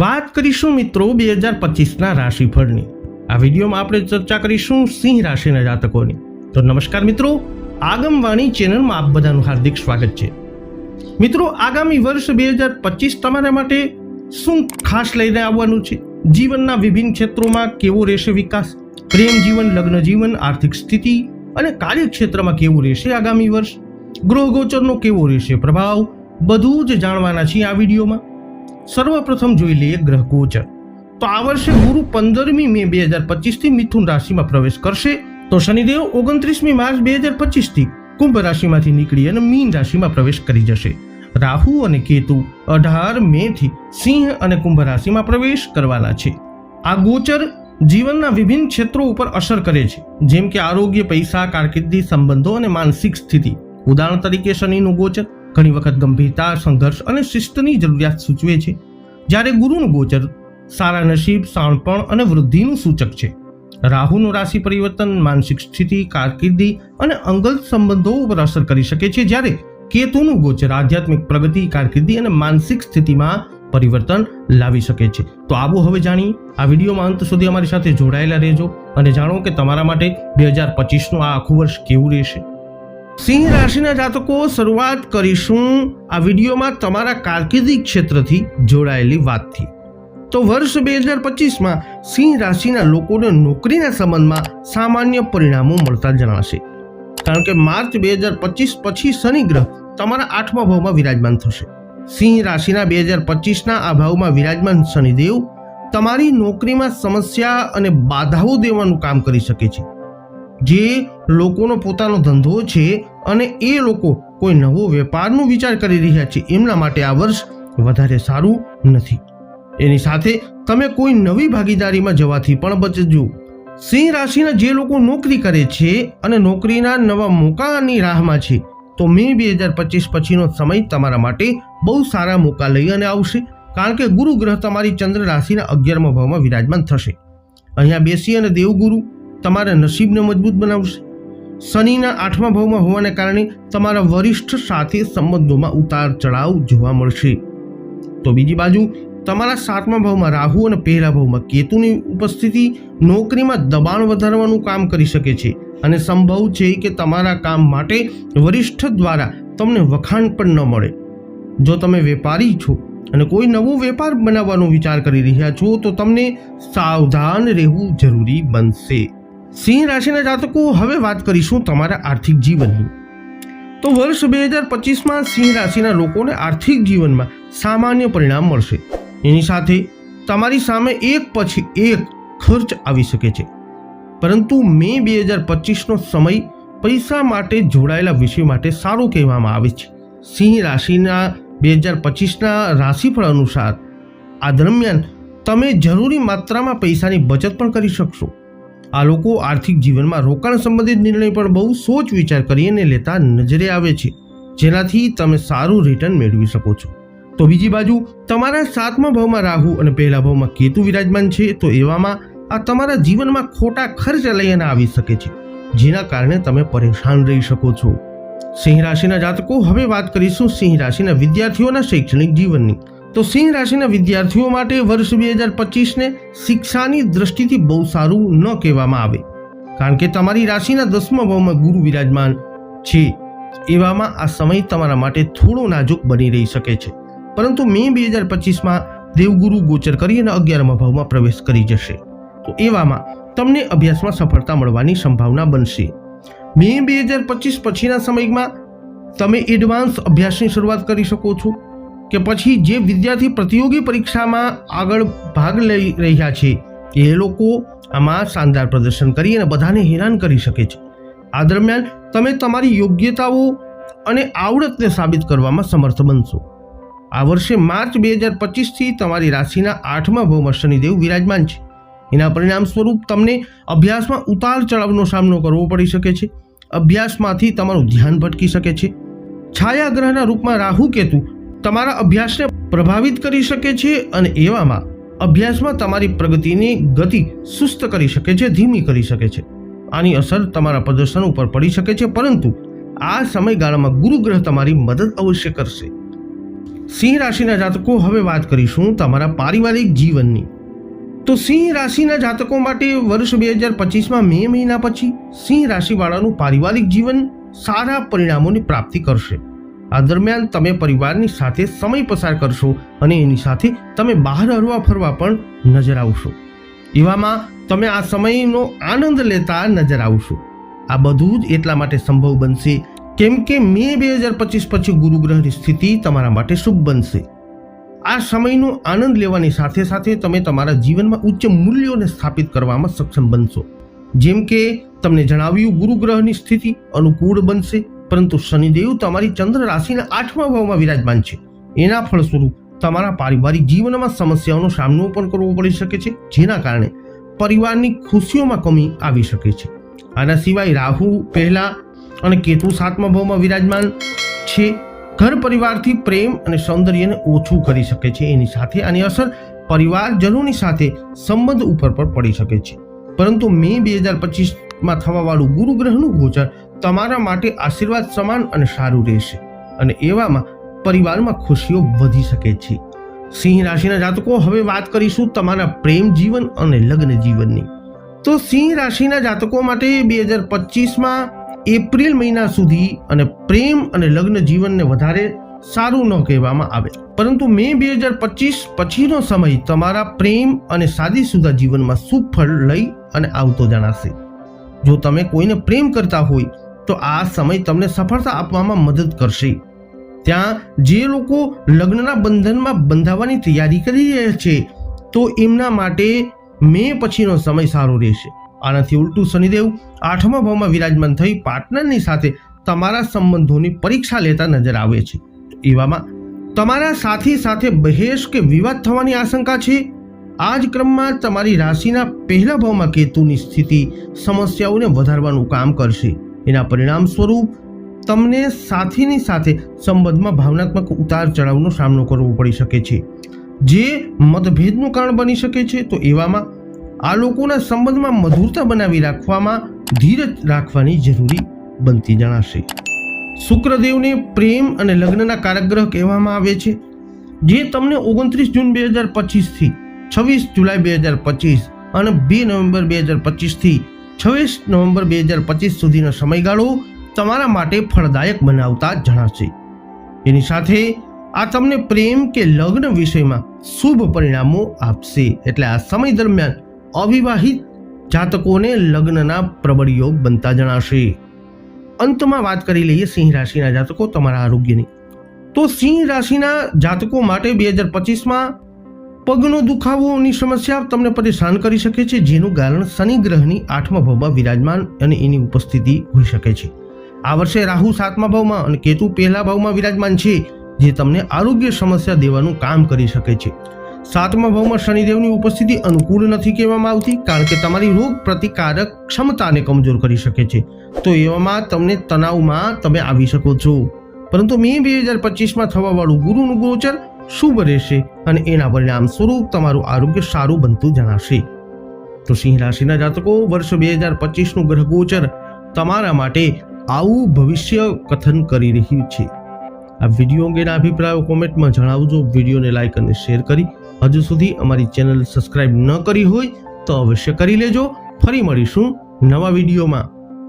વાત કરીશું મિત્રો બે હજાર પચીસના રાશિફળની. આ વિડીયોમાં આપણે ચર્ચા કરીશું સિંહ રાશિના જાતકોની. તો નમસ્કાર મિત્રો, આગમવાણી ચેનલમાં આપ બધાનું હાર્દિક સ્વાગત છે. મિત્રો, આગામી વર્ષ બે હજાર પચીસ તમારા માટે શું ખાસ લઈને આવવાનું છે? જીવનના વિભિન્ન ક્ષેત્રોમાં કેવો રહેશે વિકાસ? પ્રેમ જીવન, લગ્ન જીવન, આર્થિક સ્થિતિ અને કાર્યક્ષેત્રમાં કેવું રહેશે આગામી વર્ષ? ગ્રહ ગોચરનો કેવો રહેશે પ્રભાવ? બધું જ જાણવાના છીએ આ વિડીયોમાં. સર્વપ્રથમ જોઈ લઈએ ગ્રહ ગોચર. તો આ વર્ષે ગુરુ પંદરમી મે બે હજાર પચીસથી મિથુન રાશિમાં પ્રવેશ કરશે. તો શનિદેવ ઓગણત્રીસમી માર્ચ બે હજાર પચીસથી કુંભ રાશિમાંથી નીકળી અને મીન રાશિમાં પ્રવેશ કરી જશે. રાહુ અને કેતુ અઢાર મેથી સિંહ અને કુંભ રાશિમાં પ્રવેશ કરવાના છે. આ ગોચર જીવનના વિભિન્ન ક્ષેત્રો ઉપર અસર કરે છે. જેમ કે આરોગ્ય, પૈસા, કારકિર્દી, સંબંધો અને માનસિક સ્થિતિ. ઉદાહરણ તરીકે શનિનું ગોચર ઘણી વખત ગંભીરતા, સંઘર્ષ અને શિસ્તની જરૂરિયાત સૂચવે છે. જ્યારે ગુરુનું ગોચર સારા નસીબ, શાણપણ અને વૃદ્ધિનું સૂચક છે. રાહુનું રાશિ પરિવર્તન, માનસિક સ્થિતિ, કારકિર્દી અને અંગત સંબંધો ઉપર અસર કરી શકે છે. જ્યારે કેતુનું ગોચર આધ્યાત્મિક પ્રગતિ, કારકિર્દી અને માનસિક સ્થિતિમાં પરિવર્તન લાવી શકે છે. તો આવો હવે જાણીએ. આ વિડીયોમાં અંત સુધી અમારી સાથે જોડાયેલા રહેજો અને જાણો કે તમારા માટે બે હજાર પચીસનું આ આખું વર્ષ કેવું રહેશે. સિંહ રાશિના જાતકો શરૂઆત કરીશું આ વિડીયોમાં તમારા કારકિર્દી ક્ષેત્રથી જોડાયેલી વાતથી. તો વર્ષ બે હજાર પચીસમાં સિંહ રાશિના લોકોને નોકરીના સંબંધમાં સામાન્ય પરિણામો મળતા જણાશે. કારણ કે માર્ચ બે હજાર પચીસ પછી શનિ ગ્રહ તમારા આઠમા ભાવમાં વિરાજમાન થશે. સિંહ રાશિના બે હજાર પચીસના આ ભાવમાં વિરાજમાન શનિદેવ તમારી નોકરીમાં સમસ્યા અને બાધાઓ દેવાનું કામ કરી શકે છે. જે લોકોનો પોતાનો ધંધો છે અને એ લોકો કોઈ નવો વેપારનો વિચાર કરી રહ્યા છે, એમના માટે આ વર્ષ વધારે સારું નથી. એની સાથે તમે કોઈ નવી ભાગીદારીમાં જવાથી પણ બચજો. સિંહ રાશિના જે લોકો નોકરી કરે છે અને નોકરીના નવા મોકાની રાહમાં છે, તો મે બે હજાર પચીસ પછીનો સમય તમારા માટે બહુ સારા મોકા લઈ અને આવશે, કારણ કે ગુરુ ગ્રહ તમારી ચંદ્ર રાશિના અગિયારમા ભાવમાં વિરાજમાન થશે. અહીંયા બેસી અને દેવગુરુ તમારા નસીબને મજબૂત બનાવશે. શનિના આઠમા ભાવમાં હોવાને કારણે તમારા વરિષ્ઠ સાથે સંબંધોમાં ઉતાર ચઢાવ જોવા મળશે. તો બીજી બાજુ, તમારા સાતમા ભાવમાં રાહુ અને પહેલા ભાવમાં કેતુની ઉપસ્થિતિ નોકરીમાં દબાણ વધારવાનું કામ કરી શકે છે અને સંભવ છે કે તમારા કામ માટે વરિષ્ઠ દ્વારા તમને વખાણ પણ ન મળે. જો તમે વેપારી છો અને કોઈ નવો વેપાર બનાવવાનો વિચાર કરી રહ્યા છો, તો તમને સાવધાન રહેવું જરૂરી બનશે. સિંહ રાશિના જાતકો, હવે વાત કરીશું તમારા આર્થિક જીવનની. તો વર્ષ બે હજાર પચીસમાં સિંહ રાશિના લોકોને આર્થિક જીવનમાં સામાન્ય પરિણામ મળશે. એની સાથે તમારી સામે એક પછી એક ખર્ચ આવી શકે છે. પરંતુ મે બે હજાર પચીસનો સમય પૈસા માટે જોડાયેલા વિષય માટે સારો કહેવામાં આવે છે. સિંહ રાશિના બે હજાર પચીસના રાશિફળ અનુસાર આ દરમિયાન તમે જરૂરી માત્રામાં પૈસાની બચત પણ કરી શકશો. આ લોકો આર્થિક જીવનમાં રોકાણ સંબંધિત નિર્ણય પણ બહુ સોચ વિચાર કરીને લેતા નજરે આવે છે. જેનાથી તમે સારું રિટર્ન મેળવી શકો છો. તો બીજી બાજુ, તમારા સાતમા ભાવમાં રાહુ અને પહેલા ભાવમાં કેતુ વિરાજમાન છે, તો એવામાં આ તમારા જીવનમાં ખોટા ખર્ચ લઈને આવી શકે છે. જેના કારણે તમે પરેશાન રહી શકો છો. સિંહ રાશિના જાતકો, હવે વાત કરીશું સિંહ રાશિના વિદ્યાર્થીઓના શૈક્ષણિક જીવનની. તો સિંહ રાશિના વિદ્યાર્થીઓ માટે વર્ષ બે હજાર પચીસને શિક્ષાની દ્રષ્ટિથી બહુ સારું ન કહેવામાં આવે. કારણ કે તમારી રાશિના દસમા ભાવમાં ગુરુ વિરાજમાન છે. એવામાં આ સમય તમારા માટે થોડો નાજુક બની રહી શકે છે. પરંતુ મે બે હજાર પચીસમાં દેવગુરુ ગોચર કરી અને અગિયારમા ભાવમાં પ્રવેશ કરી જશે. તો એવામાં તમને અભ્યાસમાં સફળતા મળવાની સંભાવના બનશે. મે બે હજાર પચીસ પછીના સમયમાં તમે એડવાન્સ અભ્યાસની શરૂઆત કરી શકો છો. કે પછી જે વિદ્યાર્થી પ્રતિયોગી પરીક્ષામાં આગળ ભાગ લઈ રહ્યા છે, એ લોકો આમાં શાનદાર પ્રદર્શન કરી અને બધાને હેરાન કરી શકે છે. આ દરમિયાન તમે તમારી યોગ્યતાઓ અને આવડતને સાબિત કરવામાં સમર્થ બનશો. આ વર્ષે માર્ચ બે હજાર પચીસથી તમારી રાશિના આઠમા ભાવમાં શનિદેવ વિરાજમાન છે. એના પરિણામ સ્વરૂપ તમને અભ્યાસમાં ઉતાર ચઢાવનો સામનો કરવો પડી શકે છે. અભ્યાસમાંથી તમારું ધ્યાન ભટકી શકે છે. છાયા ગ્રહના રૂપમાં રાહુ કેતુ તમારા અભ્યાસને પ્રભાવિત કરી શકે છે અને એવામાં અભ્યાસમાં તમારી પ્રગતિની ગતિ સુસ્ત કરી શકે છે, ધીમી કરી શકે છે. આની અસર તમારા પ્રદર્શન ઉપર પડી શકે છે, પરંતુ આ સમયગાળામાં ગુરુગ્રહ તમારી મદદ અવશ્ય કરશે. સિંહ રાશિના જાતકો, હવે વાત કરીશું તમારા પારિવારિક જીવનની. તો સિંહ રાશિના જાતકો માટે વર્ષ બે હજાર પચીસમાં મે મહિના પછી સિંહ રાશિવાળાનું પારિવારિક જીવન સારા પરિણામોની પ્રાપ્તિ કરશે. આ દરમિયાન તમે પરિવારની સાથે સમય પસાર કરશો અને એની સાથે તમે બહાર હરવા ફરવા પણ નજર આવશો. એવામાં તમે આ સમયનો આનંદ લેતા નજર આવશો. આ બધું જ એટલા માટે સંભવ બનશે કેમ કે મે બે હજાર પચીસ પછી ગુરુગ્રહની સ્થિતિ તમારા માટે શુભ બનશે. આ સમયનો આનંદ લેવાની સાથે સાથે તમે તમારા જીવનમાં ઉચ્ચ મૂલ્યોને સ્થાપિત કરવામાં સક્ષમ બનશો. જેમ કે તમને જણાવ્યું ગુરુ ગ્રહની સ્થિતિ અનુકૂળ બનશે પરંતુ શનિદેવ તમારી ચંદ્ર રાશિના આઠમા ભાવમાં વિરાજમાન છે. એના ફળસ્વરૂપ તમારા પારિવારિક જીવનમાં સમસ્યાઓનો સામનો પણ કરવો પડી શકે છે, જેના કારણે પરિવારની ખુશીઓમાં કમી આવી શકે છે. આના સિવાય રાહુ પહેલા અને કેતુ સાતમા ભાવમાં વિરાજમાન છે. ઘર પરિવારથી પ્રેમ અને સૌંદર્યને ઓછું કરી શકે છે, એની સાથે આની અસર પરિવારજનોની સાથે સંબંધ ઉપર પણ પડી શકે છે. પરંતુ મે બે હજાર પચીસમાં થવાવાળું ગુરુ ગ્રહનું ગોચર તમારા માટે આશીર્વાદ સમાન અને સારું રહેશે. અને એવામાં પરિવારમાં ખુશીઓ વધી શકે છે. સિંહ રાશિના જાતકો, હવે વાત કરીશું તમારા પ્રેમ જીવન અને લગ્ન જીવનની. તો સિંહ રાશિના જાતકો માટે બે હજાર પચીસમાં એપ્રિલ મહિના સુધી અને પ્રેમ અને લગ્ન જીવનને વધારે સારું ન કહેવામાં આવે. પરંતુ મે બે હજાર પચીસ પછીનો સમય તમારા પ્રેમ અને સાદીસુદા જીવનમાં સુફળ લઈ અને આવતો જણાશે. જો તમે કોઈને પ્રેમ કરતા હોય, તો આ સમય તમને સફળતા આપવામાં મદદ કરશે. ત્યાં જે લોકો લગ્નના બંધનમાં બંધાવવાની તૈયારી કરી રહ્યા છે, તો એમના માટે મે પછીનો સમય સારો રહેશે. આનાથી ઉલટું શનિદેવ આઠમા ભાવમાં વિરાજમાન થઈ પાર્ટનરની સાથે તમારા સંબંધોની પરીક્ષા લેતા નજર આવે છે. એવામાં તમારા સાથી સાથે બહેશ કે વિવાદ થવાની આશંકા છે? આ જ ક્રમમાં તમારી રાશિના પહેલા ભાવમાં કેતુની સ્થિતિ સમસ્યાઓને વધારવાનું કામ કરશે. એના પરિણામ સ્વરૂપ તમને સાથીની સાથે સંબંધમાં ભાવનાત્મક ઉતાર ચઢાવનો સામનો કરવો પડી શકે છે. જે મતભેદનું કારણ બની શકે છે તો એવામાં આ લોકોના સંબંધમાં મધુરતા બનાવી રાખવામાં ધીરજ રાખવાની જરૂરી બનતી જણાશે. શુક્રદેવને પ્રેમ અને લગ્નના કારકગ્રહ કહેવામાં આવે છે. જે તમને ઓગણત્રીસ જૂન બે હજાર પચીસથી છવ્વીસ જુલાઈ બે હજાર પચીસ અને બે નવેમ્બર બે હજાર પચીસથી છવ્વીસ નવેમ્બર બે હજાર પચીસ સુધીનો સમયગાળો તમારા માટે ફળદાયક બનાવતા જણાશે. એની સાથે આ તમને પ્રેમ કે લગ્ન વિષયમાં શુભ પરિણામો આપશે. એટલે આ સમય દરમિયાન અવિવાહિત જાતકોને લગ્નના પ્રબળ યોગ બનતા જણાશે. અંતમાં વાત કરી લઈએ સિંહ રાશિના જાતકો તમારા આરોગ્યની. તો સિંહ રાશિના જાતકો માટે બે હજાર પચીસમાં પગનો દુખાવોની સમસ્યા તમને પરેશાન કરી શકે છે, જેનું કારણ શનિ ગ્રહની આઠમા ભાવમાં વિરાજમાન અને એની ઉપસ્થિતિ હોઈ શકે છે. આ વર્ષે રાહુ સાતમા ભાવમાં અને કેતુ પહેલા ભાવમાં વિરાજમાન છે, જે તમને આરોગ્ય સમસ્યા દેવાનું કામ કરી શકે છે. સાતમા ભાવમાં શનિદેવની ઉપસ્થિતિ અનુકૂળ નથી કહેવામાં આવતી, કારણ કે તમારી રોગ પ્રતિકારક ક્ષમતાને કમજોર કરી શકે છે. તો એવામાં તમને તણાવમાં તમે આવી શકો છો. પરંતુ મે બે હજાર પચીસમાં થવાવાળું ગુરુનું ગોચર શુભ રહેશે અને એના પરિણામ સ્વરૂપ તમારું આરોગ્ય સારું બનતું જણાશે. તો સિંહ રાશિના જાતકો, વર્ષ બે હજાર પચીસનું ગ્રહ ગોચર તમારા માટે આવું ભવિષ્ય કથન કરી રહ્યું છે. આ વીડિયો અંગેના અભિપ્રાયો કોમેન્ટમાં જણાવજો. વિડીયોને લાઇક અને શેર કરી હજુ સુધી અમારી ચેનલ સબસ્ક્રાઇબ ન કરી હોય તો અવશ્ય કરી લેજો. ફરી મળીશું નવા વિડીયોમાં.